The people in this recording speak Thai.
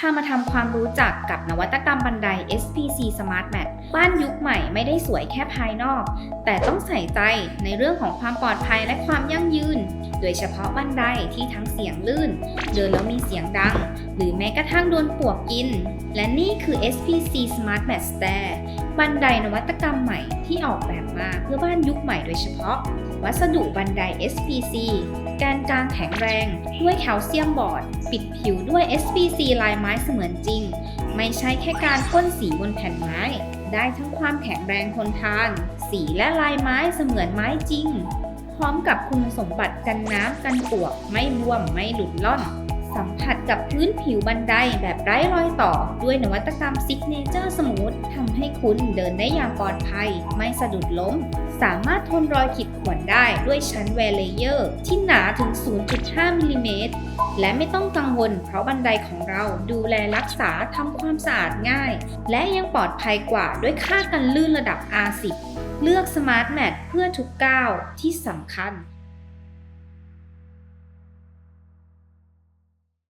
พามาทำความรู้จักกับนวัตกรรมบันได SPC Smart Mat บ้านยุคใหม่ไม่ได้สวยแค่ภายนอก แต่ต้องใส่ใจในเรื่องของความปลอดภัยและความยั่งยืน โดยเฉพาะบันไดที่ทั้งเสียงลื่น เดินแล้วมีเสียงดัง หรือแม้กระทั่งโดนปวกกิน และนี่คือ SPC Smart Mat Stair บันไดนวัตกรรมใหม่ที่ออกแบบมาเพื่อบ้านยุคใหม่โดยเฉพาะ วัสดุบันได SPC แกนกลางแข็งแรง ด้วยแคลเซียมบอร์ด ปิดผิวด้วย SPC ลายไม้เสมือนจริง ไม่ใช่แค่การพ่นสีบนแผ่นไม้ ได้ทั้งความแข็งแรงทนทาน สีและลายไม้เสมือนไม้จริง พร้อมกับคุณสมบัติกันน้ำกันปวก ไม่บวมไม่หลุดล่อน สัมผัสกับพื้นผิวบันไดแบบไร้รอยต่อด้วยนวัตกรรมซิกเนเจอร์สมูทท ให้คุณเดินได้อย่างปลอดภัย ไม่สะดุดล้ม สามารถทนรอยขีดข่วนได้ด้วยชั้นแวร์เลเยอร์ที่หนาถึง 0.5มิลลิเมตรและไม่ต้องกังวลเพราะบันไดของเราดูแลรักษาทำความสะอาดง่าย และยังปลอดภัยกว่าด้วยค่ากันลื่นระดับ R10 เลือก Smart Mat เพื่อทุกก้าวที่สำคัญ